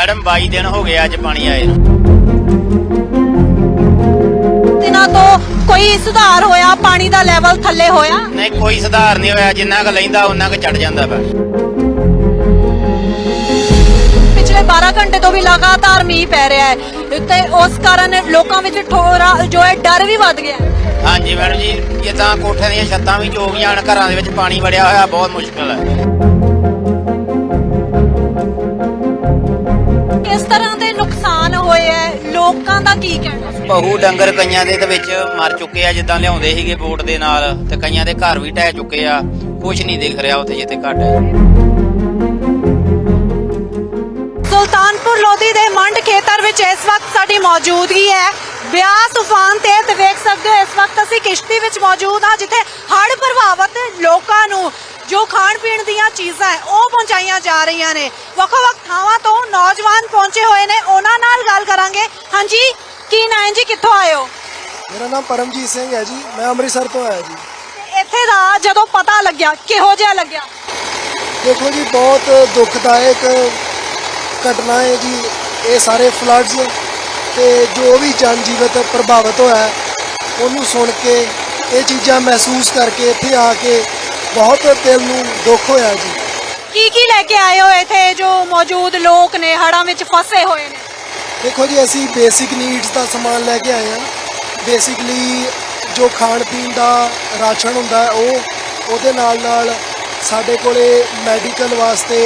Madam 22 ਦਿਨ ਹੋ ਗਏ ਅੱਜ ਪਾਣੀ ਆਏ ਨੂੰ। ਦਿਨਾਂ ਤੋਂ ਕੋਈ ਸੁਧਾਰ ਹੋਇਆ? ਪਾਣੀ ਦਾ ਲੈਵਲ ਥੱਲੇ ਹੋਇਆ? ਨਹੀਂ ਕੋਈ ਸੁਧਾਰ ਨਹੀਂ ਹੋਇਆ। ਜਿੰਨਾ ਕੁ ਲੈਂਦਾ ਉਹਨਾਂ ਕੁ ਚੜ ਜਾਂਦਾ ਵਾ ਪਿਛਲੇ 12 ਘੰਟੇ ਤੋਂ ਵੀ ਲਗਾਤਾਰ ਮੀਂਹ ਪੈ ਰਿਹਾ ਹੈ। ਤੇ ਉਸ ਕਾਰਨ ਲੋਕਾਂ ਵਿੱਚ ਠੋਰਾ ਜੋ ਹੈ ਡਰ ਵੀ ਵੱਧ ਗਿਆ ਹੈ। ਹਾਂਜੀ ਮੈਡਮ ਜੀ ਇਹ ਤਾਂ ਕੋਠਿਆਂ ਦੀਆਂ ਛੱਤਾਂ ਵੀ ਚੋ ਗਈਆਂ ਹਨ ਘਰਾਂ ਦੇ ਵਿੱਚ ਪਾਣੀ ਵੜਿਆ ਹੋਇਆ ਬਹੁਤ ਮੁਸ਼ਕਲ ਹੈ। ਕੀ ਕਹਿਣਾ ਪਹੂ ਡੰਗਰ ਕਈਆਂ ਦੇ ਤੇ ਵਿੱਚ ਮਰ ਚੁੱਕੇ ਆ ਜਿੱਦਾਂ ਲਿਆਉਂਦੇ ਸੀਗੇ ਬੋਟ ਦੇ ਨਾਲ ਤੇ ਕਈਆਂ ਦੇ ਘਰ ਵੀ ਢਹਿ ਚੁੱਕੇ ਆ। ਕੁਝ ਨਹੀਂ ਦਿਖ ਰਿਹਾ ਉੱਥੇ ਜਿੱਥੇ ਘੱਟ ਹੈ। ਸੁਲਤਾਨਪੁਰ ਲੋਧੀ ਦੇ ਮੰਡ ਖੇਤਰ ਵਿੱਚ ਇਸ ਵਕਤ ਸਾਡੀ ਮੌਜੂਦਗੀ ਹੈ। ਬਿਆਸ ਤੂਫਾਨ ਤੇ ਤੇ ਵੇਖ ਸਕਦੇ ਹੋ ਇਸ ਵਕਤ ਅਸੀਂ ਕਿਸ਼ਤੀ ਵਿੱਚ ਮੌਜੂਦ ਹਾਂ ਜਿੱਥੇ ਹੜ੍ਹ ਪ੍ਰਭਾਵਿਤ ਲੋਕਾਂ ਨੂੰ ਜੋ ਖਾਣ ਪੀਣ ਦੀਆਂ ਚੀਜ਼ਾਂ ਹੈ ਉਹ ਪਹੁੰਚਾਈਆਂ ਜਾ ਰਹੀਆਂ ਨੇ। ਵੱਖੋ ਵੱਖ ਥਾਵਾਂ ਤੋਂ ਨੌਜਵਾਨ ਪਹੁੰਚੇ ਹੋਏ ਨੇ। ਉਹਨਾਂ ਨਾਲ ਗੱਲ ਕਰਾਂਗੇ। ਹਾਂਜੀ ਕੀ ਨਾਂ ਹੈ ਜੀ? ਕਿੱਥੋਂ ਆਏ ਹੋ? ਮੇਰਾ ਨਾਮ ਪਰਮਜੀਤ ਸਿੰਘ ਹੈ ਜੀ। ਮੈਂ ਅੰਮ੍ਰਿਤਸਰ ਤੋਂ ਆਇਆ ਜੀ। ਇੱਥੇ ਦਾ ਜਦੋਂ ਪਤਾ ਲੱਗਿਆ ਕਿਹੋ ਜਿਹਾ ਲੱਗਿਆ? ਦੇਖੋ ਜੀ ਬਹੁਤ ਦੁਖਦਾਇਕ ਘਟਨਾ ਹੈ ਜੀ। ਇਹ ਸਾਰੇ ਫਲੱਡਸ ਤੇ ਜੋ ਵੀ ਜਨ ਜੀਵਤ ਪ੍ਰਭਾਵਿਤ ਹੋਇਆ ਉਹਨੂੰ ਸੁਣ ਕੇ ਇਹ ਚੀਜ਼ਾਂ ਮਹਿਸੂਸ ਕਰਕੇ ਇੱਥੇ ਆ ਕੇ ਬਹੁਤ ਦਿਲ ਨੂੰ ਦੁੱਖ ਹੋਇਆ ਜੀ। ਕੀ ਕੀ ਲੈ ਕੇ ਆਏ ਹੋ ਇੱਥੇ ਜੋ ਮੌਜੂਦ ਲੋਕ ਨੇ ਹੜ੍ਹਾਂ ਵਿੱਚ ਫਸੇ ਹੋਏ ਨੇ? ਦੇਖੋ ਜੀ ਅਸੀਂ ਬੇਸਿਕ ਨੀਡਸ ਦਾ ਸਮਾਨ ਲੈ ਕੇ ਆਏ ਹਾਂ। ਬੇਸਿਕਲੀ ਜੋ ਖਾਣ ਪੀਣ ਦਾ ਰਾਸ਼ਨ ਹੁੰਦਾ ਹੈ ਉਹ ਉਹਦੇ ਨਾਲ ਨਾਲ ਸਾਡੇ ਕੋਲੇ ਮੈਡੀਕਲ ਵਾਸਤੇ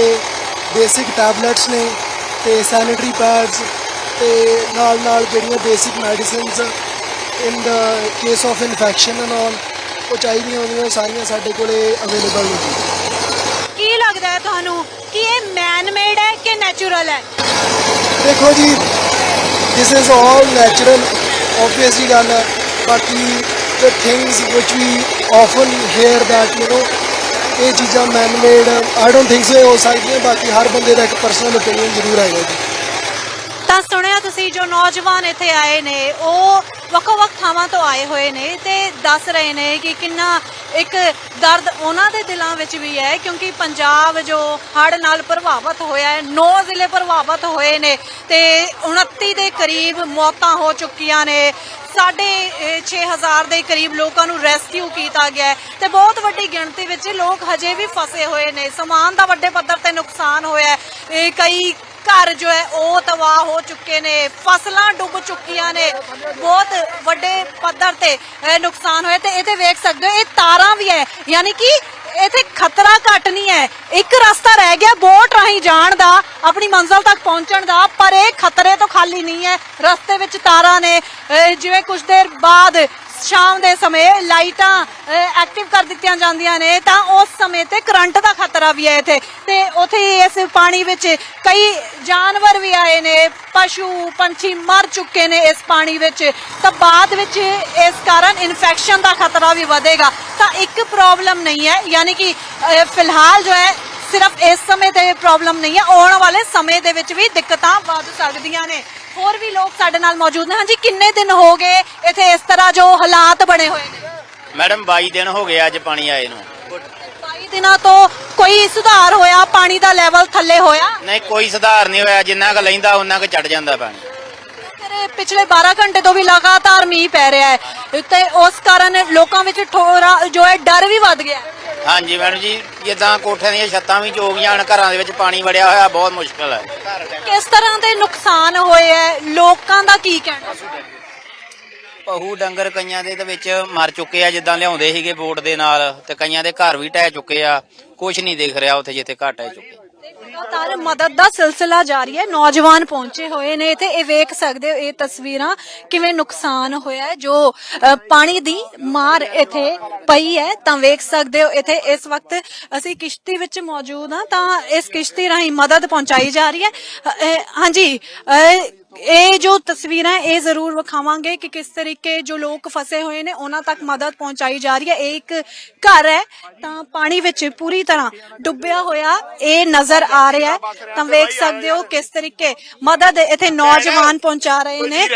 ਬੇਸਿਕ ਟੈਬਲੇਟਸ ਨੇ ਤੇ ਸੈਨੀਟਰੀ ਪੈਡਸ ਤੇ ਨਾਲ ਨਾਲ ਜਿਹੜੀਆਂ basic medicines in the case of infection and all ਉਹ ਚਾਹੀਦੀਆਂ ਹੁੰਦੀਆਂ ਸਾਰੀਆਂ ਸਾਡੇ ਕੋਲੇ ਅਵੇਲੇਬਲ ਨੇ। ਕੀ ਲੱਗਦਾ ਹੈ ਤੁਹਾਨੂੰ? ਕਿ ਇਹ ਮੈਨ ਮੇਡ ਹੈ ਕਿ ਨੈਚੁਰਲ ਹੈ? ਦੇਖੋ ਜੀ this is all natural obvious ਜੀ ਗੱਲ ਹੈ ਬਾਕੀ the things which we often hear that you know ਇਹ ਚੀਜ਼ਾਂ man made I don't think so ਇਹ ਹੋ ਸਕਦੀਆਂ ਬਾਕੀ ਹਰ ਬੰਦੇ ਦਾ ਇੱਕ ਪਰਸਨਲ ਓਪੀਨੀਅਨ ਜ਼ਰੂਰ ਹੈਗਾ ਜੀ ਤਾਂ ਸੁਣਿਆ ਤੁਸੀਂ ਜੋ ਨੌਜਵਾਨ ਇੱਥੇ ਆਏ ਨੇ, ਉਹ ਵੱਖੋ ਵੱਖ ਥਾਵਾਂ ਤੋਂ ਆਏ ਹੋਏ ਨੇ ਤੇ ਦੱਸ ਰਹੇ ਨੇ ਕਿ ਕਿੰਨਾ ਇੱਕ ਦਰਦ ਉਹਨਾਂ ਦੇ ਦਿਲਾਂ ਵਿੱਚ ਵੀ ਹੈ, ਕਿਉਂਕਿ ਪੰਜਾਬ ਜੋ ਹੜ੍ਹ ਨਾਲ ਪ੍ਰਭਾਵਿਤ ਹੋਇਆ ਹੈ, ਨੌ ਜ਼ਿਲ੍ਹੇ ਪ੍ਰਭਾਵਿਤ ਹੋਏ ਨੇ ਤੇ 29 ਦੇ ਕਰੀਬ ਮੌਤਾਂ ਹੋ ਚੁੱਕੀਆਂ ਨੇ। ਸਾਢੇ 6000 ਦੇ ਕਰੀਬ ਲੋਕਾਂ ਨੂੰ ਰੈਸਕਿਊ ਕੀਤਾ ਗਿਆ ਹੈ ਤੇ ਬਹੁਤ ਵੱਡੀ ਗਿਣਤੀ ਵਿੱਚ ਲੋਕ ਹਜੇ ਵੀ ਫਸੇ ਹੋਏ ਨੇ। ਸਮਾਨ ਦਾ ਵੱਡੇ ਪੱਧਰ ਤੇ ਨੁਕਸਾਨ ਹੋਇਆ ਹੈ। ਕਈ ਘਰ ਜੋ ਹੈ, ਉਹ ਤਬਾਹ ਹੋ ਚੁੱਕੇ ਨੇ। ਫਸਲਾਂ ਡੁੱਬ ਚੁੱਕੀਆਂ ਨੇ। ਬਹੁਤ ਵੱਡੇ ਪੱਧਰ ਤੇ ਨੁਕਸਾਨ ਹੋਇਆ ਤੇ ਇਹਦੇ ਵੇਖ ਸਕਦੇ ਹੋ, ਇਹ ਤਾਰਾਂ ਵੀ ਹੈ। ਯਾਨੀ ਕਿ ਇੱਥੇ ਖਤਰਾ ਘੱਟ ਨਹੀਂ ਹੈ। ਇੱਕ ਰਸਤਾ ਰਹਿ ਗਿਆ ਬੋਟ ਰਾਹੀਂ ਜਾਣ ਦਾ, ਆਪਣੀ ਮੰਜ਼ਲ ਤੱਕ ਪਹੁੰਚਣ ਦਾ, ਪਰ ਇਹ ਖਤਰੇ ਤੋਂ ਖਾਲੀ ਨਹੀਂ ਹੈ। ਰਸਤੇ ਵਿੱਚ ਤਾਰਾਂ ਨੇ। ਜਿਵੇਂ ਕੁਝ ਦੇਰ ਬਾਅਦ ਸ਼ਾਮ ਦੇ ਸਮੇਂ ਲਾਈਟਾਂ ਐਕਟਿਵ ਕਰ ਦਿੱਤੀਆਂ ਜਾਂਦੀਆਂ ਨੇ, ਤਾਂ ਉਸ ਸਮੇਂ ਤੇ ਕਰੰਟ ਦਾ ਖਤਰਾ ਵੀ ਹੈ ਇੱਥੇ। ਤੇ ਉੱਥੇ ਇਸ ਪਾਣੀ ਵਿੱਚ ਕਈ ਜਾਨਵਰ ਵੀ ਆਏ ਨੇ, ਪਸ਼ੂ, ਪੰਛੀ ਮਰ ਚੁੱਕੇ ਨੇ ਇਸ ਪਾਣੀ ਵਿੱਚ। ਤਾਂ ਬਾਅਦ ਵਿੱਚ ਇਸ ਕਾਰਨ ਇਨਫੈਕਸ਼ਨ ਦਾ ਖਤਰਾ ਵੀ ਵਧੇਗਾ। ਤਾਂ ਇੱਕ ਪ੍ਰੋਬਲਮ ਨਹੀਂ ਹੈ, ਯਾਨੀ ਕਿ ਫਿਲਹਾਲ ਜੋ ਹੈ ਸਿਰਫ ਇਸ ਸਮੇਂ ਤੇ ਇਹ ਪ੍ਰੋਬਲਮ ਨਹੀਂ ਹੈ ਆਉਣ ਵਾਲੇ ਸਮੇਂ ਦੇ ਵਿੱਚ ਵੀ ਦਿੱਕਤਾਂ ਵੱਧ ਸਕਦੀਆਂ ਨੇ। ਹੋਰ ਵੀ ਲੋਕ ਸਾਡੇ ਨਾਲ ਮੌਜੂਦ ਨੇ। ਹਾਂਜੀ ਕਿੰਨੇ ਦਿਨ ਹੋ ਗਏ ਇੱਥੇ ਇਸ ਤਰ੍ਹਾਂ ਜੋ ਹਾਲਾਤ ਬਣੇ ਹੋਏ ਨੇ? ਮੈਡਮ 22 ਦਿਨ ਹੋ ਗਏ ਅੱਜ ਪਾਣੀ ਆਏ ਨੂੰ। 22 ਦਿਨਾਂ ਤੋਂ ਕੋਈ ਸੁਧਾਰ ਹੋਇਆ? ਪਾਣੀ ਦਾ ਲੈਵਲ ਥੱਲੇ ਹੋਇਆ? ਨਹੀਂ ਕੋਈ ਸੁਧਾਰ ਨਹੀਂ ਹੋਇਆ। ਜਿੰਨਾ ਕੁ ਲੈਂਦਾ ਉਹਨਾਂ ਕੁ ਚੜ ਜਾਂਦਾ ਪਾਣੀ। ਤੇਰੇ ਪਿਛਲੇ 12 ਘੰਟੇ ਤੋਂ ਵੀ ਲਗਾਤਾਰ ਮੀਂਹ ਪੈ ਰਿਹਾ ਹੈ। ਤੇ ਉਸ ਕਾਰਨ ਲੋਕਾਂ ਵਿੱਚ ਠੋਰਾ ਜੋ ਹੈ ਡਰ ਵੀ ਵੱਧ ਗਿਆ। ਹੈ ਹਾਂਜੀ ਮੈਡਮ ਜੀ ਤਾਂ ਕੋਠਿਆਂ ਦੀਆਂ ਛੱਤਾਂ ਵੀ ਚੋ ਗਈਆਂ ਹਨ ਘਰਾਂ ਦੇ ਵਿੱਚ ਪਾਣੀ ਵੜਿਆ ਹੋਇਆ ਬਹੁਤ ਮੁਸ਼ਕਲ ਹੈ। ਕਿਸ ਤਰ੍ਹਾਂ ਦੇ ਨੁਕਸਾਨ ਹੋਏ ਹੈ ਲੋਕਾਂ ਦਾ ਕੀ ਕਹਿਣਾ? ਪਹੂ ਡੰਗਰ ਕਈਆਂ ਦੇ ਤੇ ਵਿੱਚ ਮਰ ਚੁੱਕੇ ਆ ਜਿੱਦਾਂ ਲਿਆਉਂਦੇ ਸੀਗੇ ਬੋਟ ਦੇ ਨਾਲ ਤੇ ਕਈਆਂ ਦੇ ਘਰ ਵੀ ਢਹਿ ਚੁੱਕੇ ਆ ਕੁਝ ਨਹੀਂ ਦਿਖ ਰਿਹਾ ਉੱਥੇ ਜਿੱਥੇ ਘੱਟ ਹੈ ਚੁੱਕੇ। ਲਗਾਤਾਰ ਮਦਦ ਦਾ ਸਿਲਸਿਲਾ ਜਾਰੀ ਹੈ। ਨੌਜਵਾਨ ਪਹੁੰਚੇ ਹੋਏ ਨੇ ਤੇ ਇਹ ਵੇਖ ਸਕਦੇ ਹੋ ਇਹ ਤਸਵੀਰਾਂ ਕਿਵੇਂ ਨੁਕਸਾਨ ਹੋਇਆ ਹੈ ਜੋ ਅ, ਪਾਣੀ ਦੀ ਮਾਰ ਇੱਥੇ ਪਈ ਹੈ। ਤਾਂ ਵੇਖ ਸਕਦੇ ਹੋ ਇੱਥੇ ਇਸ ਵਕਤ ਅਸੀਂ ਕਿਸ਼ਤੀ ਵਿੱਚ ਮੌਜੂਦ ਹਾਂ। ਤਾਂ ਇਸ ਕਿਸ਼ਤੀ ਰਾਹੀਂ ਮਦਦ ਪਹੁੰਚਾਈ ਜਾ ਰਹੀ ਹੈ। ਅ, ਅ, ਹਾਂਜੀ ਅ, ਇਹ ਜੋ ਤਸਵੀਰਾਂ ਇਹ ਜ਼ਰੂਰ ਵਿਖਾਵਾਂਗੇ ਕਿ ਕਿਸ ਤਰੀਕੇ ਜੋ ਲੋਕ ਫਸੇ ਹੋਏ ਨੇ ਉਹਨਾਂ ਤੱਕ ਮਦਦ ਪਹੁੰਚਾਈ ਜਾ ਰਹੀ ਹੈ। ਇਹ ਇੱਕ ਘਰ ਹੈ ਤਾਂ ਪਾਣੀ ਵਿੱਚ ਪੂਰੀ ਤਰ੍ਹਾਂ ਡੁੱਬਿਆ ਹੋਇਆ ਇਹ ਨਜ਼ਰ ਆ ਰਿਹਾ ਹੈ। ਤਾਂ ਵੇਖ ਸਕਦੇ ਹੋ ਕਿਸ ਤਰੀਕੇ ਮਦਦ ਇੱਥੇ ਨੌਜਵਾਨ ਪਹੁੰਚਾ ਰਹੇ ਨੇ।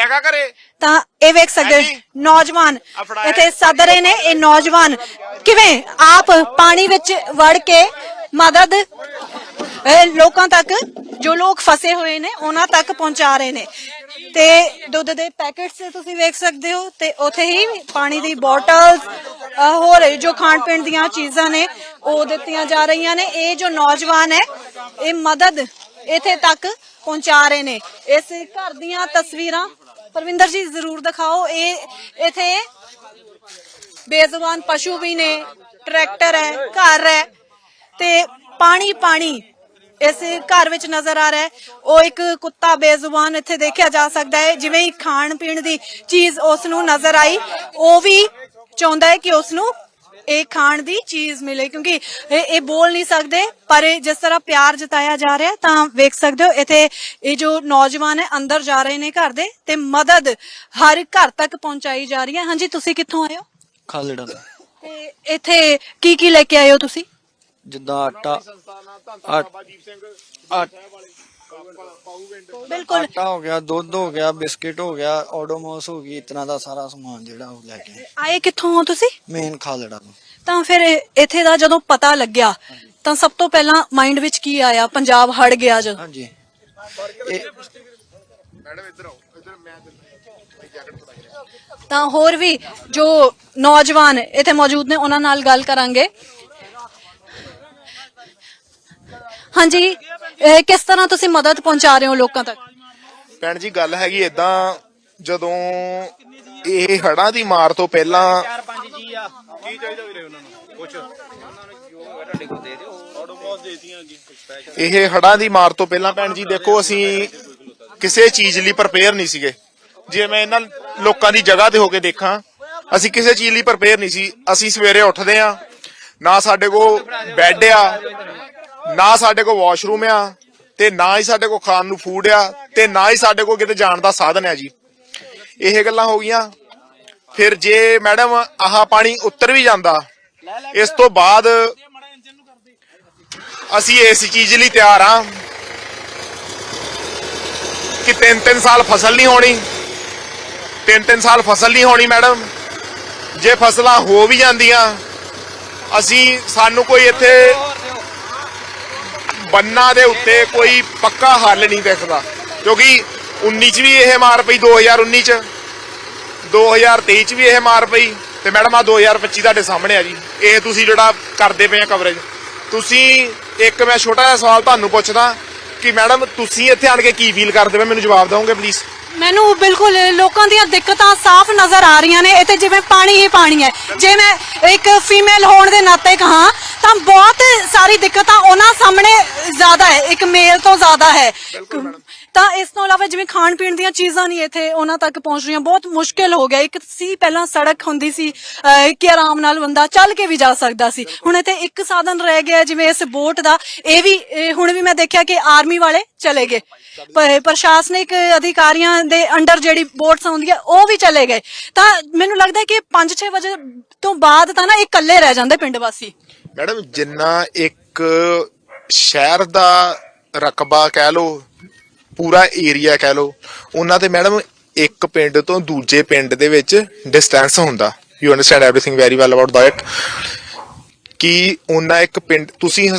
ਤਾਂ ਇਹ ਵੇਖ ਸਕਦੇ ਨੌਜਵਾਨ ਇੱਥੇ ਸੱਦ ਰਹੇ ਨੇ। ਇਹ ਨੌਜਵਾਨ ਕਿਵੇਂ ਆਪ ਪਾਣੀ ਵਿੱਚ ਵੜ ਕੇ ਮਦਦ ਲੋਕਾਂ ਤੱਕ, ਜੋ ਲੋਕ ਫਸੇ ਹੋਏ ਨੇ, ਉਹਨਾਂ ਤੱਕ ਪਹੁੰਚਾ ਰਹੇ ਨੇ। ਤੇ ਦੁੱਧ ਦੇ ਪੈਕੇਟਸ ਤੁਸੀਂ ਵੇਖ ਸਕਦੇ ਹੋ, ਤੇ ਉੱਥੇ ਹੀ ਪਾਣੀ ਦੀ ਬੋਟਲਸ ਹੋਰ ਜੋ ਖਾਣ ਪੀਣ ਦੀਆਂ ਚੀਜ਼ਾਂ ਨੇ, ਉਹ ਦਿੱਤੀਆਂ ਜਾ ਰਹੀਆਂ ਨੇ। ਇਹ ਜੋ ਨੌਜਵਾਨ ਹੈ, ਇਹ ਮਦਦ ਇੱਥੇ ਤੱਕ ਪਹੁੰਚਾ ਰਹੇ ਨੇ। ਇਸ ਘਰ ਦੀਆਂ ਤਸਵੀਰਾਂ, ਪਰਵਿੰਦਰ ਜੀ ਜ਼ਰੂਰ ਦਿਖਾਓ। ਇਹ ਇੱਥੇ ਬੇਜ਼ੁਬਾਨ ਪਸ਼ੂ ਵੀ ਨੇ, ਟਰੈਕਟਰ ਹੈ, ਘਰ ਹੈ, ਤੇ ਪਾਣੀ ਪਾਣੀ ਇਸ ਘਰ ਵਿੱਚ ਨਜ਼ਰ ਆ ਰਿਹਾ ਹੈ। ਉਹ ਇੱਕ ਕੁੱਤਾ ਬੇਜ਼ੁਬਾਨ ਇੱਥੇ ਦੇਖਿਆ ਜਾ ਸਕਦਾ ਹੈ। ਜਿਵੇਂ ਹੀ ਖਾਣ ਪੀਣ ਦੀ ਚੀਜ਼ ਉਸ ਨੂੰ ਨਜ਼ਰ ਆਈ ਉਹ ਵੀ ਚਾਹੁੰਦਾ ਹੈ ਕਿ ਉਸ ਨੂੰ ਇਹ ਖਾਣ ਦੀ ਚੀਜ਼ ਮਿਲੇ ਕਿਉਂਕਿ ਇਹ ਬੋਲ ਨਹੀਂ ਸਕਦੇ ਪਰ ਜਿਸ ਤਰ੍ਹਾਂ ਪਿਆਰ ਜਤਾਇਆ ਜਾ ਰਿਹਾ ਤਾਂ ਵੇਖ ਸਕਦੇ ਹੋ ਇੱਥੇ ਇਹ ਜੋ ਨੌਜਵਾਨ ਹੈ ਅੰਦਰ ਜਾ ਰਹੇ ਨੇ ਘਰ ਦੇ ਤੇ ਮਦਦ ਹਰ ਘਰ ਤੱਕ ਪਹੁੰਚਾਈ ਜਾ ਰਹੀ ਹੈ। ਹਾਂਜੀ ਤੁਸੀਂ ਕਿੱਥੋਂ ਆਏ ਹੋ? ਖਾਲੜਾ ਤੇ। ਇੱਥੇ ਕੀ ਕੀ ਲੈ ਕੇ ਆਏ ਹੋ ਤੁਸੀਂ? ਜਿੱਦਾਂ ਆਟਾ ਬਿਲਕੁਲ। ਆਟਾ ਹੋ ਗਿਆ ਦੁੱਧ ਹੋ ਗਿਆ ਬਿਸਕਿਟ ਹੋ ਗਿਆ ਓਡੋਮੋਸ ਹੋ ਗਈ ਇਤਨਾ ਦਾ ਸਾਰਾ ਸਮਾਨ ਜਿਹੜਾ ਉਹ ਲੈ ਕੇ ਆਏ। ਕਿੱਥੋਂ ਹੋ ਤੁਸੀਂ? ਮੇਨ ਖਾਲੜਾ ਤੋਂ। ਤਾਂ ਫਿਰ ਇੱਥੇ ਦਾ ਜਦੋਂ ਪਤਾ ਲੱਗਿਆ ਤਾਂ ਸਭ ਤੋਂ ਪਹਿਲਾਂ ਮਾਈਂਡ ਵਿੱਚ ਕੀ ਆਇਆ? ਪੰਜਾਬ ਹੜ ਗਿਆ ਜਦ ਹਾਂਜੀ। ਇਹ ਤਾਂ ਹੋਰ ਵੀ ਜੋ ਨੌਜਵਾਨ ਇੱਥੇ ਮੌਜੂਦ ਨੇ ਉਹਨਾਂ ਨਾਲ ਗੱਲ ਕਰਾਂਗੇ। ਹਾਂਜੀ, ਇਹ ਕਿਸ ਤਰ੍ਹਾਂ ਤੁਸੀਂ ਮਦਦ ਪਹੁੰਚਾ ਰਹੇ ਹੋ ਲੋਕਾਂ ਤੱਕ? ਭੈਣ ਜੀ, ਗੱਲ ਹੈਗੀ ਇਦਾਂ ਜਦੋਂ ਇਹ ਹੜਾਂ ਦੀ ਮਾਰ ਤੋਂ ਪਹਿਲਾਂ ਇਹ ਹੜਾਂ ਦੀ ਮਾਰ ਤੋਂ ਪਹਿਲਾਂ ਭੈਣ ਜੀ, ਦੇਖੋ ਅਸੀਂ ਕਿਸੇ ਚੀਜ਼ ਲਈ ਪ੍ਰਪੇਅਰ ਨਹੀਂ ਸੀਗੇ। ਜੇ ਮੈਂ ਇਹਨਾਂ ਲੋਕਾਂ ਦੀ ਜਗ੍ਹਾ ਤੇ ਹੋ ਕੇ ਦੇਖਾਂ, ਅਸੀਂ ਕਿਸੇ ਚੀਜ਼ ਲਈ ਪ੍ਰਪੇਅਰ ਨਹੀਂ ਸੀ। ਅਸੀਂ ਸਵੇਰੇ ਉੱਠਦੇ ਆ ਨਾ ਸਾਡੇ ਕੋਲ ਬੈੱਡ ਆ ਨਾ ਸਾਡੇ ਕੋਲ ਵਾਸ਼ਰੂਮ ਆ, ਤੇ ਨਾ ਹੀ ਸਾਡੇ ਕੋਲ ਖਾਣ ਨੂੰ ਫੂਡ ਆ, ਤੇ ਨਾ ਹੀ ਸਾਡੇ ਕੋਲ ਕਿਤੇ ਜਾਣ ਦਾ ਸਾਧਨ ਆ ਜੀ। ਇਹ ਗੱਲਾਂ ਹੋ ਗਈਆਂ। ਫਿਰ ਜੇ ਮੈਡਮ ਆਹ ਪਾਣੀ ਉੱਤਰ ਵੀ ਜਾਂਦਾ, ਇਸ ਤੋਂ ਬਾਅਦ ਅਸੀਂ ਇਸ ਚੀਜ਼ ਲਈ ਤਿਆਰ ਆ ਕਿ ਤਿੰਨ ਤਿੰਨ ਸਾਲ ਫਸਲ ਨਹੀਂ ਹੋਣੀ। ਤਿੰਨ ਤਿੰਨ ਸਾਲ ਫਸਲ ਨਹੀਂ ਹੋਣੀ ਮੈਡਮ। ਜੇ ਫਸਲਾਂ ਹੋ ਵੀ ਜਾਂਦੀਆਂ, ਅਸੀਂ ਸਾਨੂੰ ਕੋਈ ਇੱਥੇ ਬੰਨਾਂ ਦੇ ਉੱਤੇ ਕੋਈ ਪੱਕਾ ਹੱਲ ਨਹੀਂ ਦਿਖਦਾ। ਕਿਉਂਕਿ 19 ਚ ਵੀ ਇਹ ਮਾਰ ਪਈ 2019 ਚ। 2023 ਚ ਵੀ ਇਹ ਮਾਰ ਪਈ। ਤੇ ਮੈਡਮ ਆ 2025 ਤੁਹਾਡੇ ਸਾਹਮਣੇ ਆ ਜੀ। ਇਹ ਤੁਸੀਂ ਜਿਹੜਾ ਕਰਦੇ ਪਏ ਆ ਕਵਰੇਜ ਤੁਸੀਂ ਇੱਕ ਮੈਂ ਛੋਟਾ ਜਿਹਾ ਸਵਾਲ ਤੁਹਾਨੂੰ ਪੁੱਛਦਾ ਕਿ ਮੈਡਮ, ਤੁਸੀਂ ਇੱਥੇ ਆਣ ਕੇ ਕੀ ਫੀਲ ਕਰਦੇ ਪਏ? ਮੈਨੂੰ ਜਵਾਬ ਦਿਓਗੇ ਪਲੀਜ਼ ਮੈਨੂੰ ਬਿਲਕੁਲ ਲੋਕਾਂ ਦੀਆਂ ਦਿੱਕਤਾਂ ਸਾਫ਼ ਨਜ਼ਰ ਆ ਰਹੀਆਂ ਨੇ। ਇੱਥੇ ਜਿਵੇਂ ਪਾਣੀ ਹੀ ਪਾਣੀ ਹੈ। ਜੇ ਮੈਂ ਇੱਕ ਫੀਮੇਲ ਹੋਣ ਦੇ ਨਾਤੇ ਕਹਾਂ ਤਾਂ ਬਹੁਤ ਸਾਰੀ ਦਿੱਕਤਾਂ ਉਹਨਾਂ ਸਾਹਮਣੇ ਜ਼ਿਆਦਾ ਹੈ। ਇੱਕ ਮੇਲ ਤੋਂ ਜ਼ਿਆਦਾ ਹੈ। ਤਾਂ ਇਸ ਤੋਂ ਇਲਾਵਾ ਜਿਵੇਂ ਖਾਣ ਪੀਣ ਦੀਆਂ ਚੀਜ਼ਾਂ ਨਹੀਂ ਇੱਥੇ ਉਹਨਾਂ ਤੱਕ ਪਹੁੰਚ ਰਹੀਆਂ। ਬਹੁਤ ਮੁਸ਼ਕਿਲ ਹੋ ਗਿਆ। ਇੱਕ ਸੀ ਪਹਿਲਾਂ ਸੜਕ ਹੁੰਦੀ ਸੀ ਕਿ ਆਰਾਮ ਨਾਲ ਬੰਦਾ ਚੱਲ ਕੇ ਵੀ ਜਾ ਸਕਦਾ ਸੀ। ਹੁਣ ਇੱਥੇ ਇੱਕ ਸਾਧਨ ਰਹਿ ਗਿਆ ਜਿਵੇਂ ਇਸ ਬੋਟ ਦਾ। ਇਹ ਵੀ ਇਹ ਹੁਣ ਵੀ ਮੈਂ ਦੇਖਿਆ ਕਿ ਆਰਮੀ ਵਾਲੇ ਚਲੇ ਗਏ। ਪ੍ਰਸ਼ਾਸਨਿਕ ਅਧਿਕਾਰੀਆਂ ਦੇ ਅੰਡਰ ਜਿਹੜੀ ਬੋਟਸ ਆਉਂਦੀਆਂ ਉਹ ਵੀ ਚਲੇ ਗਏ। ਤਾਂ ਮੈਨੂੰ ਲੱਗਦਾ ਹੈ ਕਿ 5-6 ਵਜੇ ਤੋਂ ਬਾਅਦ ਤਾਂ ਨਾ ਇਹ ਇਕੱਲੇ ਰਹਿ ਜਾਂਦੇ ਪਿੰਡ ਵਾਸੀ। ਮੈਡਮ, ਜਿੰਨਾ ਇੱਕ ਸ਼ਹਿਰ ਦਾ ਰਕਬਾ ਕਹਿ ਲੋ ਪੂਰਾ ਏਰੀਆ ਕਹਿ ਲੋ ਉਹਨਾਂ ਤੇ ਮੈਡਮ ਇੱਕ ਪਿੰਡ ਤੋਂ ਦੂਜੇ ਪਿੰਡ ਦੇ ਵਿੱਚ ਡਿਸਟੈਂਸ ਹੁੰਦਾ। You understand everything very well about that ਕਿ ਉਹਨਾਂ ਇੱਕ ਪਿੰਡ, ਤੁਸੀਂ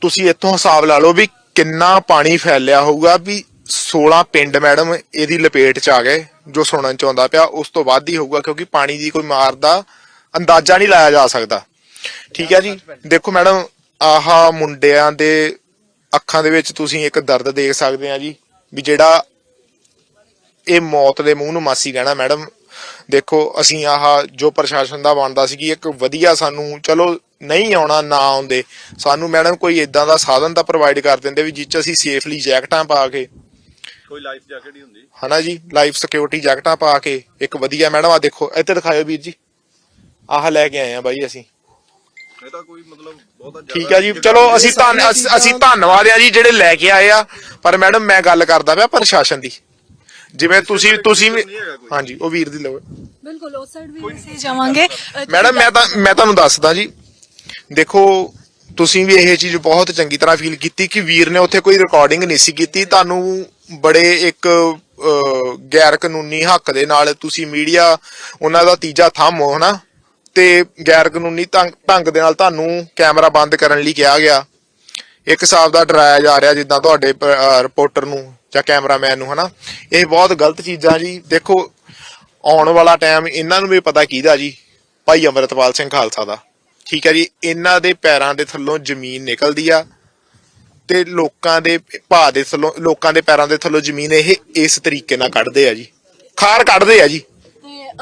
ਤੁਸੀਂ ਇੱਥੋਂ ਹਿਸਾਬ ਲਾ ਲਓ ਵੀ ਕਿੰਨਾ ਪਾਣੀ ਫੈਲਿਆ ਹੋਊਗਾ ਵੀ 16 ਪਿੰਡ ਮੈਡਮ ਇਹਦੀ ਲਪੇਟ ਚ ਆ ਗਏ, ਜੋ ਸੁਣਨ ਚ ਆਉਂਦਾ ਪਿਆ, ਉਸ ਤੋਂ ਵੱਧ ਹੀ ਹੋਊਗਾ ਕਿਉਂਕਿ ਪਾਣੀ ਦੀ ਕੋਈ ਮਾਰ ਦਾ ਅੰਦਾਜ਼ਾ ਨਹੀਂ ਲਾਇਆ ਜਾ ਸਕਦਾ। ਠੀਕ ਹੈ ਜੀ? ਦੇਖੋ ਮੈਡਮ, ਆਹ ਮੁੰਡਿਆਂ ਦੇ ਅੱਖਾਂ ਦੇ ਵਿੱਚ ਤੁਸੀਂ ਇੱਕ ਦਰਦ ਦੇਖ ਸਕਦੇ ਆ ਜੀ, ਵੀ ਜਿਹੜਾ ਇਹ ਮੌਤ ਦੇ ਮੂੰਹ ਨੂੰ ਮਾਸੀ ਕਹਿਣਾ ਮੈਡਮ, ਦੇਖੋ ਅਸੀਂ ਆਹ ਜੋ ਪ੍ਰਸ਼ਾਸਨ ਦਾ ਬਣਦਾ ਸੀ ਕਿ ਇੱਕ ਵਧੀਆ ਸਾਨੂੰ, ਚਲੋ ਨਹੀਂ ਆਉਣਾ, ਨਾ ਆਉਂਦੇ, ਸਾਨੂੰ ਮੈਡਮ ਕੋਈ ਇਦਾਂ ਦਾ ਸਾਧਨ ਤਾਂ ਪ੍ਰੋਵਾਈਡ ਕਰ ਦਿੰਦੇ ਵੀ ਜਿਸ ਅਸੀਂ ਸੇਫਲੀ ਜੈਕਟਾਂ ਪਾ ਕੇ ਕੋਈ ਲਾਈਫ ਜੈਕਟ ਹੀ ਹੁੰਦੀ। ਹਨਾ ਜੀ ਲਾਈਫ ਸਿਕਿਉਰਿਟੀ ਜੈਕਟਾਂ ਪਾ ਕੇ ਇੱਕ ਵਧੀਆ ਮੈਡਮ ਆ ਦੇਖੋ ਇੱਥੇ ਦਿਖਾਇਓ ਵੀਰ ਜੀ। ਆਹ ਲੈ ਕੇ ਆਏ ਆ ਬਾਈ ਅਸੀਂ। ਇਹ ਤਾਂ ਕੋਈ ਮਤਲਬ ਬਹੁਤਾ ਠੀਕ ਹੈ ਜੀ ਚਲੋ ਅਸੀਂ ਧੰਨ ਅਸ- ਅਸੀਂ ਧੰਨਵਾਦ ਆ ਜੀ ਜਿਹੜੇ ਲੈ ਕੇ ਆਏ ਆ। ਪਰ ਮੈਡਮ ਮੈਂ ਗੱਲ ਕਰਦਾ ਪਿਆ ਪ੍ਰਸ਼ਾਸਨ ਦੀ। ਜਿਵੇਂ ਤੁਸੀਂ ਤੁਸੀਂ ਵੀ ਹਾਂਜੀ ਉਹ ਵੀਰ ਦੀ ਲਓ। ਬਿਲਕੁਲ ਉਸ ਸਾਈਡ ਵੀ ਅਸੀਂ ਜਾਵਾਂਗੇ। ਮੈਡਮ ਮੈਂ ਤਾਂ ਮੈਂ ਤੁਹਾਨੂੰ ਦੱਸਦਾ ਜੀ। ਦੇਖੋ ਤੁਸੀਂ ਵੀ ਇਹ ਚੀਜ਼ ਬਹੁਤ ਚੰਗੀ ਤਰ੍ਹਾਂ ਫੀਲ ਕੀਤੀ ਕਿ ਵੀਰ ਨੇ ਉੱਥੇ ਕੋਈ ਰਿਕਾਰਡਿੰਗ ਨਹੀਂ ਸੀ ਕੀਤੀ। ਤੁਹਾਨੂੰ ਬੜੇ ਇੱਕ ਗੈਰ ਕਾਨੂੰਨੀ ਹੱਕ ਦੇ ਨਾਲ ਤੁਸੀਂ ਮੀਡੀਆ ਉਹਨਾਂ ਦਾ ਤੀਜਾ ਥੰਮ ਹੋ, ਹਨਾ? ਤੇ ਗੈਰ ਕਾਨੂੰਨੀ ਢੰਗ ਦੇ ਨਾਲ ਤੁਹਾਨੂੰ ਕੈਮਰਾ ਬੰਦ ਕਰਨ ਲਈ ਕਿਹਾ ਗਿਆ। ਇੱਕ ਹਿਸਾਬ ਦਾ ਡਰਾਇਆ ਜਾ ਰਿਹਾ ਜਿੱਦਾਂ ਤੁਹਾਡੇ ਰਿਪੋਰਟਰ ਨੂੰ ਜਾਂ ਕੈਮਰਾਮੈਨ ਨੂੰ, ਹਨਾ? ਇਹ ਬਹੁਤ ਗਲਤ ਚੀਜ਼ਾਂ ਜੀ। ਦੇਖੋ, ਆਉਣ ਵਾਲਾ ਟਾਈਮ ਇਹਨਾਂ ਨੂੰ ਵੀ ਪਤਾ ਕਿਹਦਾ ਜੀ। ਭਾਈ ਅਮਰਤਪਾਲ ਸਿੰਘ ਖਾਲਸਾ ਦਾ। ਠੀਕ ਹੈ ਜੀ? ਇਹਨਾਂ ਦੇ ਪੈਰਾਂ ਦੇ ਥੱਲੋਂ ਜ਼ਮੀਨ ਨਿਕਲਦੀ ਆ। ਤੇ ਲੋਕਾਂ ਦੇ ਭਾਅ ਦੇ ਥੱਲੋਂ ਲੋਕਾਂ ਦੇ ਪੈਰਾਂ ਦੇ ਥੱਲੋਂ ਜ਼ਮੀਨ ਇਹ ਇਸ ਤਰੀਕੇ ਨਾਲ ਕੱਢਦੇ ਆ ਜੀ। ਖਾਰ ਕੱਢਦੇ ਆ ਜੀ।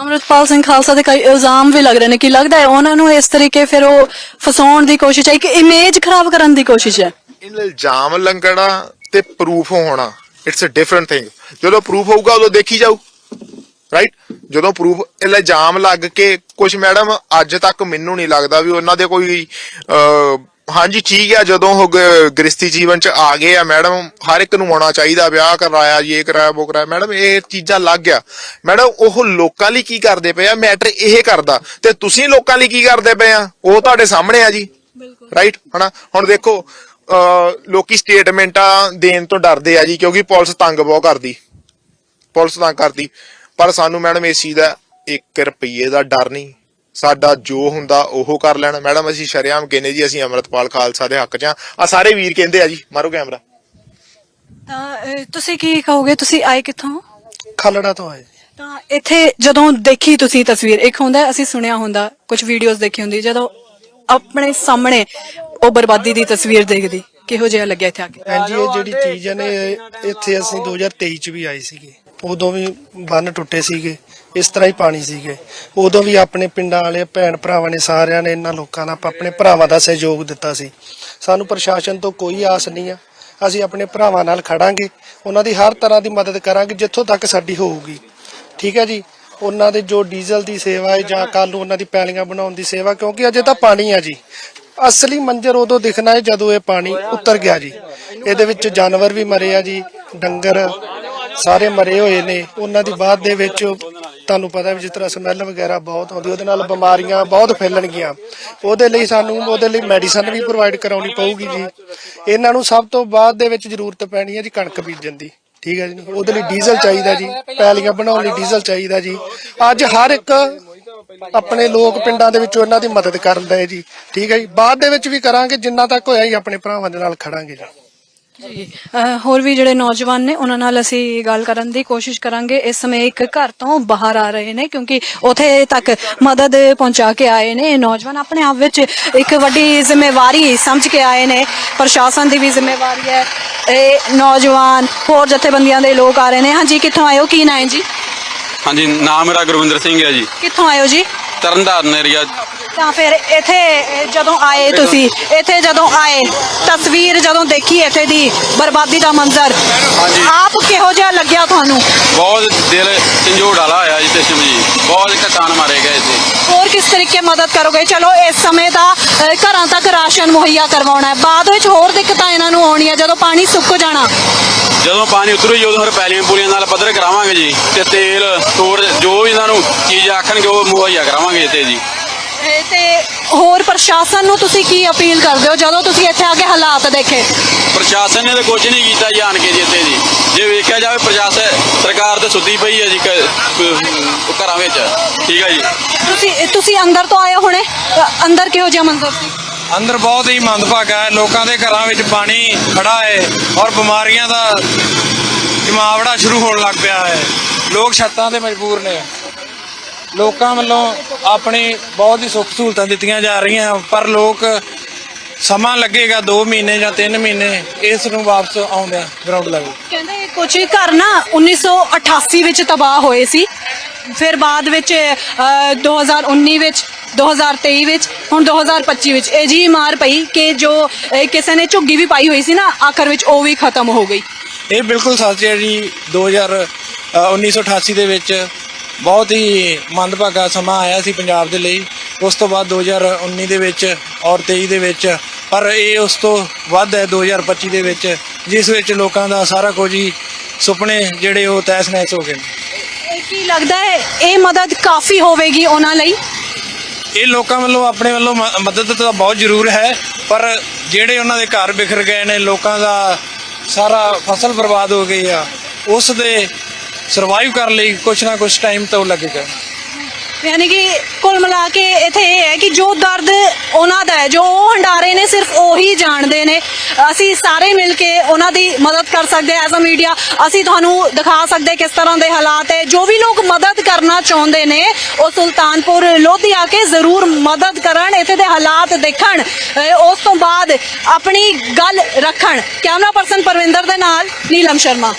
ਅਮਰਤਪਾਲ ਸਿੰਘ ਖਾਲਸਾ ਦੇ ਕਈ ਇਲਜ਼ਾਮ ਵੀ ਲੱਗ ਰਹੇ ਨੇ। ਕਿ ਲੱਗਦਾ ਹੈ ਉਹਨਾਂ ਨੂੰ ਇਸ ਤਰੀਕੇ ਫਿਰ ਉਹ ਫਸਾਉਣ ਦੀ ਕੋਸ਼ਿਸ਼ ਹੈ ਇੱਕ ਇਮੇਜ ਖਰਾਬ ਕਰਨ ਦੀ ਕੋਸ਼ਿਸ਼ ਹੈ? ਇਲਜ਼ਾਮ ਲੰਗਣਾ ਤੇ ਪ੍ਰੂਫ ਹੋਣਾ ਇਟਸ ਅ ਡਿਫਰੈਂਟ ਥਿੰਗ ਜਦੋਂ ਪ੍ਰੂਫ ਹੋਊਗਾ ਉਦੋਂ ਦੇਖੀ ਜਾਊ। ਰਾਈਟ ਜਦੋਂ ਪ੍ਰੂਫ ਇਲਜ਼ਾਮ ਲੱਗ ਕੇ ਕੁਝ ਮੈਡਮ ਅੱਜ ਤੱਕ ਮੈਨੂੰ ਨਹੀਂ ਲੱਗਦਾ ਵੀ ਉਹਨਾਂ ਦੇ ਕੋਈ ਹਾਂਜੀ ਠੀਕ ਹੈ ਜਦੋਂ ਉਹ ਗ- ਗ੍ਰਸਤੀ ਜੀਵਨ ਚ ਆ ਗਏ ਆ ਮੈਡਮ ਹਰ ਇੱਕ ਨੂੰ ਆਉਣਾ ਚਾਹੀਦਾ ਵਿਆਹ ਕਰਾਇਆ ਇਹ ਕਰਾਇਆ ਉਹ ਕਰਾਇਆ ਮੈਡਮ ਇਹ ਚੀਜ਼ਾਂ ਲੱਗ ਗਿਆ। ਮੈਡਮ ਉਹ ਲੋਕਾਂ ਲਈ ਕੀ ਕਰਦੇ ਪਏ ਆ ਮੈਟਰ ਇਹ ਕਰਦਾ ਤੇ ਤੁਸੀਂ ਲੋਕਾਂ ਲਈ ਕੀ ਕਰਦੇ ਪਏ ਆ? ਉਹ ਤੁਹਾਡੇ ਸਾਹਮਣੇ ਆ ਜੀ। ਰਾਈਟ ਹਨਾ? ਹੁਣ ਦੇਖੋ ਅਹ ਲੋਕੀ ਸਟੇਟਮੈਂਟਾਂ ਦੇਣ ਤੋਂ ਡਰਦੇ ਆ ਜੀ ਕਿਉਂਕਿ ਪੁਲਿਸ ਤੰਗ ਬਹੁਤ ਕਰਦੀ। ਪੁਲਿਸ ਤੰਗ ਕਰਦੀ। ਪਰ ਸਾਨੂੰ ਮੈਡਮ ਇਸ ਚੀਜ਼ ਦਾ 1 ਰੁਪਏ ਦਾ ਡਰ ਨਹੀਂ। ਸਾਡਾ ਜੋ ਹੁੰਦਾ ਉਹ ਕਰ ਲੈਣਾ। ਮੈਡਮ ਅਸੀਂ ਸ਼ਰੇਆਮ ਕਹਿੰਦੇ ਜੀ ਅਸੀਂ ਅਮਰਤਪਾਲ ਖਾਲਸਾ ਦੇ ਹੱਕ 'ਚ ਆ। ਆ ਸਾਰੇ ਵੀਰ ਕਹਿੰਦੇ ਆ ਜੀ ਮਾਰੋ ਕੈਮਰਾ। ਤਾਂ ਅਹ, ਤੁਸੀਂ ਕੀ ਕਹੋਗੇ? ਤੁਸੀਂ ਆਏ ਕਿੱਥੋਂ? ਖਲੜਾ ਤੋਂ ਆਏ ਤਾਂ ਇੱਥੇ ਜਦੋਂ ਦੇਖੀ ਤੁਸੀਂ ਤਸਵੀਰ ਇੱਕ ਹੁੰਦਾ ਅਸੀਂ ਸੁਣਿਆ ਹੁੰਦਾ ਕੁਝ ਵੀਡੀਓਜ਼ ਦੇਖੀ ਹੁੰਦੀ ਜਦੋਂ ਆਪਣੇ ਸਾਹਮਣੇ ਉਹ ਬਰਬਾਦੀ ਦੀ ਤਸਵੀਰ ਦੇਖਦੀ ਕਿਹੋ ਜਿਹਾ ਲੱਗਿਆ ਇੱਥੇ ਆ ਕੇ? ਹਾਂਜੀ ਇਹ ਜਿਹੜੀ ਚੀਜ਼ ਨੇ ਇਹ ਇੱਥੇ ਅਸੀਂ 2023 ਚ ਵੀ ਆਏ ਸੀਗੇ। ਉਦੋਂ ਵੀ ਬੰਨ ਟੁੱਟੇ ਸੀਗੇ, ਇਸ ਤਰ੍ਹਾਂ ਹੀ ਪਾਣੀ ਸੀਗੇ। ਉਦੋਂ ਵੀ ਆਪਣੇ ਪਿੰਡਾਂ ਵਾਲੇ, ਭੈਣ ਭਰਾਵਾਂ ਨੇ ਸਾਰਿਆਂ ਨੇ ਇਹਨਾਂ ਲੋਕਾਂ ਨਾਲ ਆਪਣੇ ਭਰਾਵਾਂ ਦਾ ਸਹਿਯੋਗ ਦਿੱਤਾ ਸੀ। ਸਾਨੂੰ ਪ੍ਰਸ਼ਾਸਨ ਤੋਂ ਕੋਈ ਆਸ ਨਹੀਂ ਆ। ਅਸੀਂ ਆਪਣੇ ਭਰਾਵਾਂ ਨਾਲ ਖੜਾਂਗੇ। ਉਹਨਾਂ ਦੀ ਹਰ ਤਰ੍ਹਾਂ ਦੀ ਮਦਦ ਕਰਾਂਗੇ, ਜਿੱਥੋਂ ਤੱਕ ਸਾਡੀ ਹੋਊਗੀ। ਠੀਕ ਹੈ ਜੀ? ਉਹਨਾਂ ਦੇ ਜੋ ਡੀਜ਼ਲ ਦੀ ਸੇਵਾ ਹੈ ਜਾਂ ਕੱਲ ਨੂੰ ਉਹਨਾਂ ਦੀ ਪੈਲੀਆਂ ਬਣਾਉਣ ਦੀ ਸੇਵਾ, ਕਿਉਂਕਿ ਅਜੇ ਤਾਂ ਪਾਣੀ ਆ ਜੀ। ਅਸਲੀ ਮੰਜ਼ਰ ਉਦੋਂ ਦਿਖਣਾ ਹੈ ਜਦੋਂ ਇਹ ਪਾਣੀ ਉਤਰ ਗਿਆ ਜੀ। ਇਹਦੇ ਵਿੱਚ ਜਾਨਵਰ ਵੀ ਮਰੇ ਆ ਜੀ, ਡੰਗਰ ਸਾਰੇ ਮਰੇ ਹੋਏ ਨੇ। ਉਹਨਾਂ ਦੀ ਬਾਅਦ ਦੇ ਵਿੱਚ ਤੁਹਾਨੂੰ ਪਤਾ ਵੀ ਜਿਸ ਤਰ੍ਹਾਂ ਸਮੈਲ ਵਗੈਰਾ ਬਹੁਤ ਆਉਂਦੀ, ਉਹਦੇ ਨਾਲ ਬਿਮਾਰੀਆਂ ਬਹੁਤ ਫੈਲਣਗੀਆਂ। ਉਹਦੇ ਲਈ ਸਾਨੂੰ, ਉਹਦੇ ਲਈ ਮੈਡੀਸਨ ਵੀ ਪ੍ਰੋਵਾਈਡ ਕਰਾਉਣੀ ਪਊਗੀ ਜੀ। ਇਹਨਾਂ ਨੂੰ ਸਭ ਤੋਂ ਬਾਅਦ ਦੇ ਵਿੱਚ ਜ਼ਰੂਰਤ ਪੈਣੀ ਹੈ ਜੀ ਕਣਕ ਬੀਜਣ ਦੀ। ਠੀਕ ਹੈ ਜੀ। ਉਹਦੇ ਲਈ ਡੀਜ਼ਲ ਚਾਹੀਦਾ ਜੀ। ਪੈਲੀਆਂ ਬਣਾਉਣ ਲਈ ਡੀਜ਼ਲ ਚਾਹੀਦਾ ਜੀ। ਅੱਜ ਹਰ ਇੱਕ ਆਪਣੇ ਲੋਕ ਪਿੰਡਾਂ ਦੇ ਵਿੱਚ ਇਹਨਾਂ ਦੀ ਮਦਦ ਕਰਨ ਦਾ ਹੈ ਜੀ। ਠੀਕ ਹੈ ਜੀ। ਬਾਅਦ ਦੇ ਵਿੱਚ ਵੀ ਕਰਾਂਗੇ, ਜਿੰਨਾ ਤੱਕ ਹੋਇਆ ਹੀ ਆਪਣੇ ਭਰਾਵਾਂ ਦੇ ਨਾਲ ਖੜਾਂਗੇ ਜੀ। ਜੀ। ਹੋਰ ਵੀ ਜਿਹੜੇ ਨੌਜਵਾਨ ਨੇ ਉਹਨਾਂ ਨਾਲ ਅਸੀਂ ਗੱਲ ਕਰਨ ਦੀ ਕੋਸ਼ਿਸ਼ ਕਰਾਂਗੇ। ਇਸ ਸਮੇਂ ਇੱਕ ਘਰ ਤੋਂ ਬਾਹਰ ਆ ਰਹੇ ਨੇ ਕਿਉਂਕਿ ਉਥੇ ਤੱਕ ਮਦਦ ਪਹੁੰਚਾ ਕੇ ਆਏ ਨੇ। ਇਹ ਨੌਜਵਾਨ ਆਪਣੇ ਆਪ ਵਿੱਚ ਇੱਕ ਵੱਡੀ ਜ਼ਿੰਮੇਵਾਰੀ ਸਮਝ ਕੇ ਆਏ ਨੇ। ਪ੍ਰਸ਼ਾਸਨ ਦੀ ਵੀ ਜ਼ਿੰਮੇਵਾਰੀ ਹੈ। ਇਹ ਨੌਜਵਾਨ ਹੋਰ ਜਥੇਬੰਦੀਆਂ ਦੇ ਲੋਕ ਆ ਰਹੇ ਨੇ। ਹਾਂਜੀ ਕਿੱਥੋਂ ਆਏ ਹੋ? ਕੀ ਨਾਂ ਹੈ ਜੀ? ਹਾਂਜੀ ਨਾਮ ਮੇਰਾ ਗੁਰਵਿੰਦਰ ਸਿੰਘ ਹੈ ਜੀ। ਕਿੱਥੋਂ ਆਏ ਹੋ ਜੀ? ਤਰਨਤਾਰਨ ਏਰੀਆ ਤਾਂ ਫਿਰ ਇੱਥੇ ਜਦੋਂ ਆਏ ਤੁਸੀਂ ਇੱਥੇ ਜਦੋਂ ਆਏ ਤਸਵੀਰ ਜਦੋਂ ਦੇਖੀ ਇੱਥੇ ਦੀ ਬਰਬਾਦੀ ਦਾ ਮੰਜ਼ਰ ਹਾਂਜੀ। ਆਪ ਕਿਹੋ ਜਿਹਾ ਲੱਗਿਆ ਤੁਹਾਨੂੰ? ਬਹੁਤ ਦਿਲ ਝੰਜੋੜ ਵਾਲਾ ਹੋਇਆ ਜੀ ਤੇ ਸ਼ਿਵ ਜੀ। ਬਹੁਤ ਕਿਸਾਨ ਮਾਰੇ ਗਏ ਸੀ ਹੋਰ ਕਿਸ ਤਰੀਕੇ ਮਦਦ ਕਰੋਗੇ? ਚਲੋ ਇਸ ਸਮੇਂ ਦਾ ਘਰਾਂ ਤੱਕ ਰਾਸ਼ਨ ਮੁਹੱਈਆ ਕਰਵਾਉਣਾ ਹੈ। ਬਾਅਦ ਵਿੱਚ ਹੋਰ ਦਿੱਕਤਾਂ ਇਹਨਾਂ ਨੂੰ ਆਉਣੀਆਂ ਜਦੋਂ ਪਾਣੀ ਸੁੱਕ ਜਾਣਾ। ਜਦੋਂ ਪਾਣੀ ਉਤਰੂ ਜੀ ਉਦੋਂ ਫਿਰ ਪੈਲੀਆਂ ਪੂਲੀਆਂ ਨਾਲ ਪੱਧਰ ਕਰਾਵਾਂਗੇ ਜੀ। ਤੇ ਤੇਲ ਤੋੜ ਜੋ ਵੀ ਇਹਨਾਂ ਨੂੰ ਚੀਜ਼ ਆਖਣਗੇ ਉਹ ਮੁਹੱਈਆ ਕਰਾਵਾਂਗੇ ਇੱਥੇ ਜੀ। ਇਹ ਤੇ ਹੋਰ ਪ੍ਰਸ਼ਾਸਨ ਨੂੰ ਤੁਸੀਂ ਕੀ ਅਪੀਲ ਕਰਦੇ ਹੋ? ਜਦੋਂ ਤੁਸੀਂ ਇੱਥੇ ਆ ਕੇ ਹਾਲਾਤ ਦੇਖੇ। ਪ੍ਰਸ਼ਾਸਨ ਨੇ ਤਾਂ ਕੁਝ ਨਹੀਂ ਕੀਤਾ ਜਾਣ ਕੇ ਜੀ ਇੱਥੇ ਜੀ। ਜੇ ਵੇਖਿਆ ਜਾਵੇ ਪ੍ਰਸ਼ਾਸਨ ਸਰਕਾਰ ਤੇ ਸੁੱਤੀ ਪਈ ਹੈ ਜੀ ਕ- ਘਰਾਂ ਵਿੱਚ। ਠੀਕ ਹੈ ਜੀ। ਤੁਸੀਂ ਤੁਸੀਂ ਅੰਦਰ ਤੋਂ ਆਏ ਹੋ ਹੁਣੇ? ਅ, ਅੰਦਰ ਕਿਹੋ ਜਿਹਾ ਮੰਜ਼ਰ ਸੀ? ਅੰਦਰ ਬਹੁਤ ਹੀ ਮੰਦਭਾਗਾ ਹੈ। ਲੋਕਾਂ ਦੇ ਘਰਾਂ ਵਿੱਚ ਪਾਣੀ ਖੜਾ ਹੈ ਔਰ ਬਿਮਾਰੀਆਂ ਦਾ ਜਮਾਵੜਾ ਸ਼ੁਰੂ ਹੋਣ ਲੱਗ ਪਿਆ ਹੈ। ਲੋਕ ਛੱਤਾਂ ਤੇ ਮਜਬੂਰ ਨੇ। ਲੋਕਾਂ ਵੱਲੋਂ ਆਪਣੀ ਬਹੁਤ ਹੀ ਸੁੱਖ ਸਹੂਲਤਾਂ ਦਿੱਤੀਆਂ ਜਾ ਰਹੀਆਂ ਪਰ ਲੋਕ ਸਮਾਂ ਲੱਗੇਗਾ 2 ਮਹੀਨੇ ਜਾਂ 3 ਮਹੀਨੇ ਇਸ ਨੂੰ ਵਾਪਸ ਆਉਂਦੇ ਗਰਾਊਂਡ ਲੈਵਲ ਕਹਿੰਦੇ ਕੁਝ ਘਰ ਨਾ 1988 ਵਿੱਚ ਤਬਾਹ ਹੋਏ ਸੀ ਫਿਰ ਬਾਅਦ ਵਿੱਚ ਅ, 2019 ਵਿੱਚ 2023 ਵਿੱਚ ਹੁਣ 2025 ਵਿੱਚ। ਇਹ ਜੀ ਮਾਰ ਪਈ ਕਿ ਜੋ ਅ, ਕਿਸੇ ਨੇ ਝੁੱਗੀ ਵੀ ਪਾਈ ਹੋਈ ਸੀ ਨਾ ਆਖਰ ਵਿੱਚ ਉਹ ਵੀ ਖਤਮ ਹੋ ਗਈ। ਇਹ ਬਿਲਕੁਲ ਸੱਚ ਹੈ ਜੀ 2000 ਅ, 1988 ਦੇ ਵਿੱਚ ਬਹੁਤ ਹੀ ਮੰਦਭਾਗਾ ਸਮਾਂ ਆਇਆ ਸੀ ਪੰਜਾਬ ਦੇ ਲਈ। ਉਸ ਤੋਂ ਬਾਅਦ 2019 ਦੇ ਵਿੱਚ ਔਰ 23 ਦੇ ਵਿੱਚ ਪਰ ਇਹ ਉਸ ਤੋਂ ਵੱਧ ਹੈ 2025 ਦੇ ਵਿੱਚ ਜਿਸ ਵਿੱਚ ਲੋਕਾਂ ਦਾ ਸਾਰਾ ਕੁਝ ਹੀ ਸੁਪਨੇ ਜਿਹੜੇ ਉਹ ਤੈਸ ਨੈਸ ਹੋ ਗਏ ਨੇ। ਇਹ ਕੀ ਲੱਗਦਾ ਹੈ ਇਹ ਮਦਦ ਕਾਫੀ ਹੋਵੇਗੀ ਉਹਨਾਂ ਲਈ? ਇਹ ਲੋਕਾਂ ਵੱਲੋਂ ਆਪਣੇ ਵੱਲੋਂ ਮ- ਮਦਦ ਤਾਂ ਬਹੁਤ ਜ਼ਰੂਰ ਹੈ ਪਰ ਜਿਹੜੇ ਉਹਨਾਂ ਦੇ ਘਰ ਬਿਖਰ ਗਏ ਨੇ ਲੋਕਾਂ ਦਾ ਸਾਰਾ ਫਸਲ ਬਰਬਾਦ ਹੋ ਗਈ ਆ ਉਸ ਦੇ ਸਰਵਾਈਵ ਕਰਨ ਲਈ, ਕੁਛ ਨਾ ਕੁਛ ਟਾਈਮ ਤਾਂ ਲੱਗੇਗਾ ਯਾਨੀ ਕਿ ਕੁੱਲ ਮਿਲਾ ਕੇ ਇੱਥੇ ਇਹ ਹੈ ਕਿ ਜੋ ਦਰਦ ਉਹਨਾਂ ਦਾ ਹੈ, ਜੋ ਉਹ ਹੰਡਾਰੇ ਨੇ, ਸਿਰਫ ਉਹੀ ਜਾਣਦੇ ਨੇ। ਅਸੀਂ ਸਾਰੇ ਮਿਲ ਕੇ ਉਹਨਾਂ ਦੀ ਮਦਦ ਕਰ ਸਕਦੇ ਐਜ਼ ਅ ਮੀਡੀਆ ਅਸੀਂ ਤੁਹਾਨੂੰ ਦਿਖਾ ਸਕਦੇ ਕਿਸ ਤਰ੍ਹਾਂ ਦੇ ਹਾਲਾਤ ਹੈ। ਜੋ ਵੀ ਲੋਕ ਮਦਦ ਕਰਨਾ ਚਾਹੁੰਦੇ ਨੇ, ਉਹ ਸੁਲਤਾਨਪੁਰ ਲੋਧੀ ਆ ਕੇ ਜ਼ਰੂਰ ਮਦਦ ਕਰਨ, ਇੱਥੇ ਦੇ ਹਾਲਾਤ ਦੇਖਣ ਉਸ ਤੋਂ ਬਾਅਦ ਆਪਣੀ ਗੱਲ ਰੱਖਣ। ਕੈਮਰਾ ਪਰਸਨ ਪਰਵਿੰਦਰ ਦੇ ਨਾਲ, ਨੀਲਮ ਸ਼ਰਮਾ।